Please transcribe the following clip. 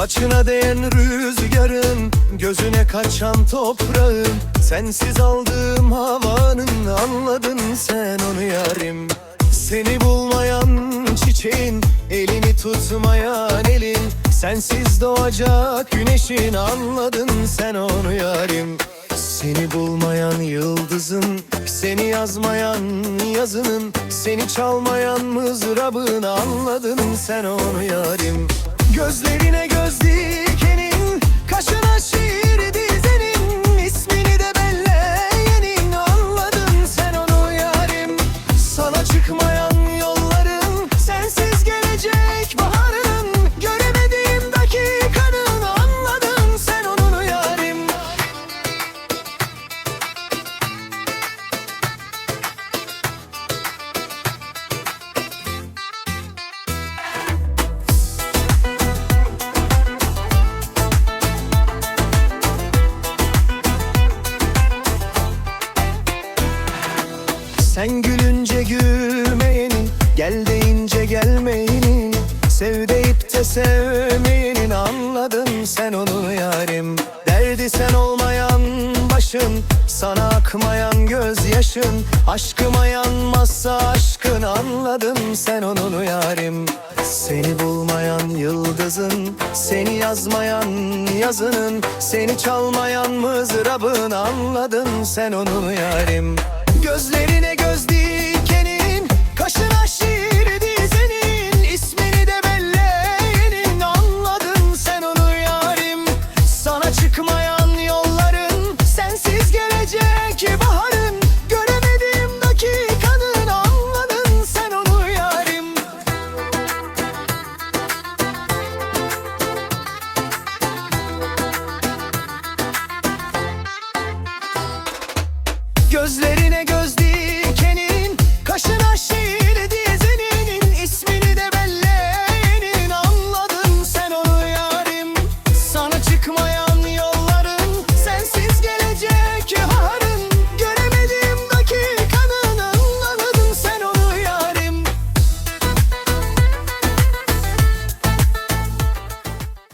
Saçına değen rüzgarın Gözüne kaçan toprağın. Sensiz aldığım havanın Anladın sen onu yarim. Seni bulmayan çiçeğin Elini tutmayan elin. Sensiz doğacak güneşin Anladın sen onu yarim. Seni bulmayan yıldızın Seni yazmayan yazının. Seni çalmayan mızrabın Anladın sen onu yarim Gözlerine göz dikenin Sen gülünce gülmeyenin Gel deyince gelmeyenin Sev deyip de sevmeyenin Anladın sen onu yarim. Derdi sen olmayan başın Sana akmayan gözyaşın Aşkıma yanmazsa aşkın Anladın sen onu yarim. Seni bulmayan yıldızın Seni yazmayan yazının Seni çalmayan mızrabın Anladın sen onu yarim. Gözlerine Sensiz gelecek baharın Göremediğim dakikanın Anladın sen onu yarim. Gözlerine göz